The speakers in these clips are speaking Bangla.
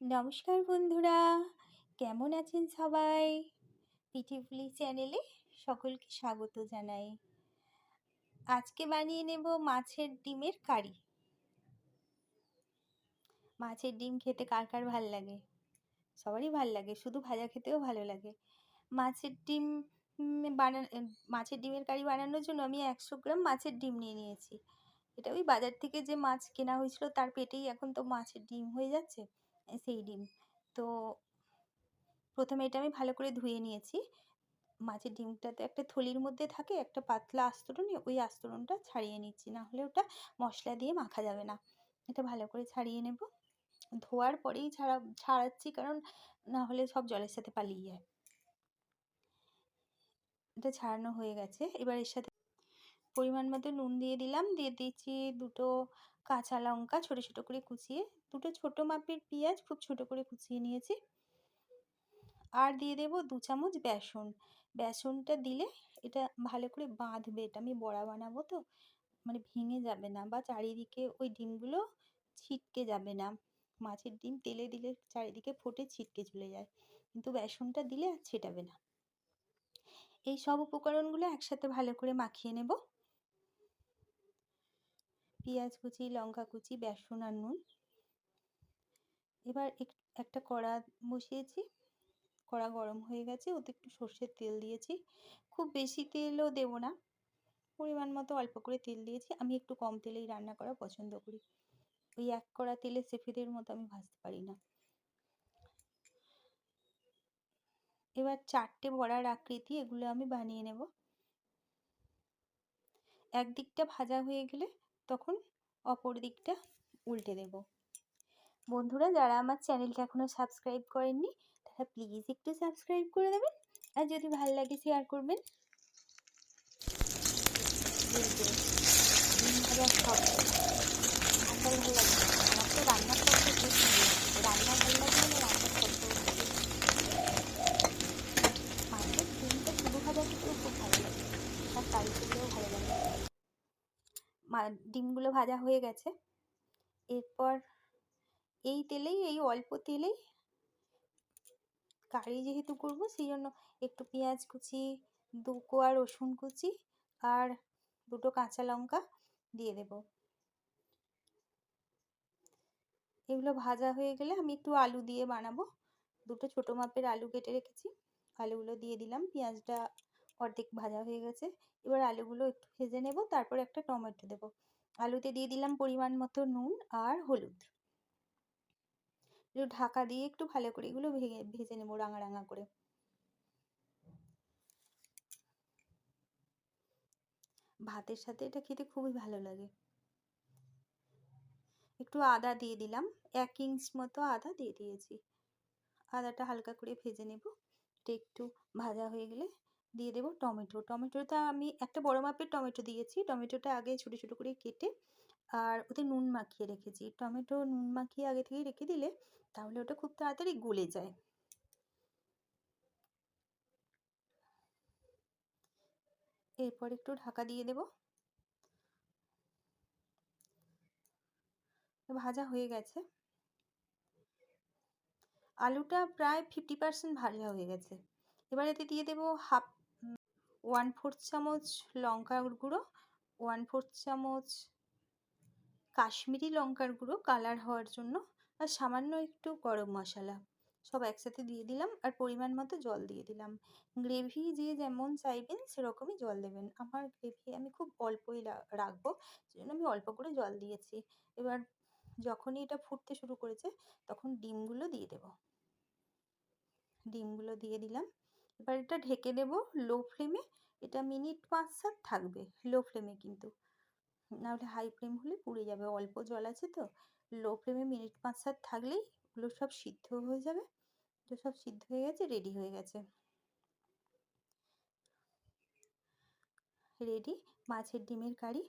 নমস্কার বন্ধুরা, কেমন আছেন সবাই? পিঠিপুলি চ্যানেলে সকলকে স্বাগত জানাই। আজকে বানিয়ে নেব মাছের ডিমের কারি। মাছের ডিম খেতে কার কার ভালো লাগে? সবারই ভালো লাগে, শুধু ভাজা খেতেও ভালো লাগে। মাছের ডিম বানা মাছের ডিমের কারি বানানোর জন্য আমি একশো গ্রাম মাছের ডিম নিয়ে নিয়েছি। এটা ওই বাজার থেকে যে মাছ কেনা হয়েছিল, তার পেটেই এখন তো মাছের ডিম হয়ে যাচ্ছে। সেই ডিম। তো প্রথমে এটা আমি ভালো করে ধুয়ে নিয়েছি। মাছের ডিমটা তো একটা থলির মধ্যে থাকে, একটা পাতলা আস্তরণ, ওই আস্তরণটা ছাড়িয়ে নিচ্ছি। না হলে ওটা মশলা দিয়ে মাখা যাবে না। এটা ভালো করে ছাড়িয়ে নেব। ধোয়ার পরেই ছাড়া, ছাড়াচ্ছি কারণ না হলে সব জলের সাথে পালিয়ে যায়। এটা ছাড়ানো হয়ে গেছে। এবার এর সাথে পরিমাণ মতো নুন দিয়ে দিলাম। দিয়ে দিচ্ছি দুটো কাঁচা লঙ্কা ছোটো ছোটো করে কুচিয়ে দুটো ছোটো মাপের পেঁয়াজ খুব ছোটো করে কুচিয়ে নিয়েছি। আর দিয়ে দেবো দু চামচ বেসন। বেসনটা দিলে এটা ভালো করে বাঁধবে। এটা আমি বড়া বানাবো তো মানে ভেঙে যাবে না বা চারিদিকে ওই ডিমগুলো ছিটকে যাবে না। মাছের ডিম তেলে দিলে চারিদিকে ফোটে ছিটকে চলে যায়। কিন্তু বেসনটা দিলে আর ছেটাবে না। এই সব উপকরণগুলো একসাথে ভালো করে মাখিয়ে নেব। পেঁয়াজ কুচি, লঙ্কা কুচি, বেসন আর নুন। এবার একটা কড়া বসিয়েছি। কড়া গরম হয়ে গেছে, ওতে একটু সর্ষের তেল দিয়েছি। খুব বেশি তেলও দেবো না, পরিমাণ মতো অল্প করে তেল দিয়েছি। আমি একটু কম তেলেই রান্না করা পছন্দ করি। ওই এক কড়া তেলে সেফিদের মতো আমি ভাজতে পারি না। এবার চারটে বড়ার আকৃতি, এগুলো আমি বানিয়ে নেব। একদিকটা ভাজা হয়ে গেলে তখন অপর দিকটা উল্টে দেব। বন্ধুরা, যারা আমার চ্যানেলকে এখনও সাবস্ক্রাইব করেননি, তারা প্লিজ একটু সাবস্ক্রাইব করে দেবেন। আর যদি ভালো লাগে শেয়ার করবেন। ভালো লাগে রান্না ডিমটা ভাজা খুব ভালো লাগে ভালো লাগে ডিমগুলো ভাজা হয়ে গেছে। এরপর এই তেলেই, এই অল্প তেলেই কারি যেহেতু করব সেই জন্য একটু পেঁয়াজ কুচি, দু কোয়া রসুন কুচি আর দুটো কাঁচা লঙ্কা দিয়ে দেব। এগুলো ভাজা হয়ে গেলে আমি একটু আলু দিয়ে বানাবো। দুটো ছোটো মাপের আলু কেটে রেখেছি। আলুগুলো দিয়ে দিলাম, পেঁয়াজটা অর্ধেক ভাজা হয়ে গেছে। এবার আলুগুলো একটু ভেজে নেব, তারপর একটা টমেটো দেবো। আলুতে দিয়ে দিলাম পরিমাণ মতো নুন আর হলুদ। একটু ঢাকা দিয়ে একটু ভালো করে এগুলো ভেঙে, ভেজে নেব রাঙা রাঙা করে। ভাতের সাথে এটা খেতে খুবই ভালো লাগে। একটু আদা দিয়ে দিলাম, এক ইঞ্চ মতো আদা দিয়ে দিয়েছি। আদাটা হালকা করে ভেজে নেব, এটা একটু ভাজা হয়ে গেলে দিয়ে দেবো টমেটো। টমেটোটা আমি, একটা বড় মাপের টমেটো দিয়েছি। টমেটোটা আগে ছোটো ছোটো করে কেটে আর ওতে নুন মাখিয়ে রেখেছি। টমেটো নুন মাখিয়ে আগে থেকে রেখে দিলে তাহলে ওটা খুব তাড়াতাড়ি গলে যায়। এরপর একটু ঢাকা দিয়ে দেব। ভাজা হয়ে গেছে। আলুটা প্রায় ফিফটি পার্সেন্ট ভাজা হয়ে গেছে। এবার এতে দিয়ে দেবো হাফ ওয়ান ফোর্থ চামচ লঙ্কার গুঁড়ো ওয়ান ফোর্থ চামচ কাশ্মীরি লঙ্কার গুঁড়ো কালার হওয়ার জন্য আর সামান্য একটু গরম মশলা। সব একসাথে দিয়ে দিলাম আর পরিমাণ মতো জল দিয়ে দিলাম। গ্রেভি যে যেমন চাইবেন সেরকমই জল দেবেন। আমার গ্রেভি আমি খুব অল্পই রাখব, সেজন্য আমি অল্প করে জল দিয়েছি। এবার যখনই এটা ফুটতে শুরু করেছে তখন ডিমগুলো দিয়ে দেব। ডিমগুলো দিয়ে দিলাম। এবার এটা ঢেকে দেবো লো ফ্লেমে এটা মিনিট পাঁচ সাত থাকবে লো ফ্লেমে কিন্তু। নাহলে হাই ফ্লেম হলে পুড়ে যাবে। অল্প জল আছে তো। লো ফ্লেমে মিনিট পাঁচ সাত থাকলেই ওগুলো সব সিদ্ধ হয়ে যাবে। তো সব সিদ্ধ হয়ে গেছে রেডি হয়ে গেছে। রেডি মাছের ডিমের কারি।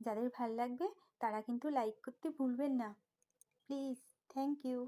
যাদের ভালো লাগবে তারা কিন্তু লাইক করতে ভুলবেন না। Please thank you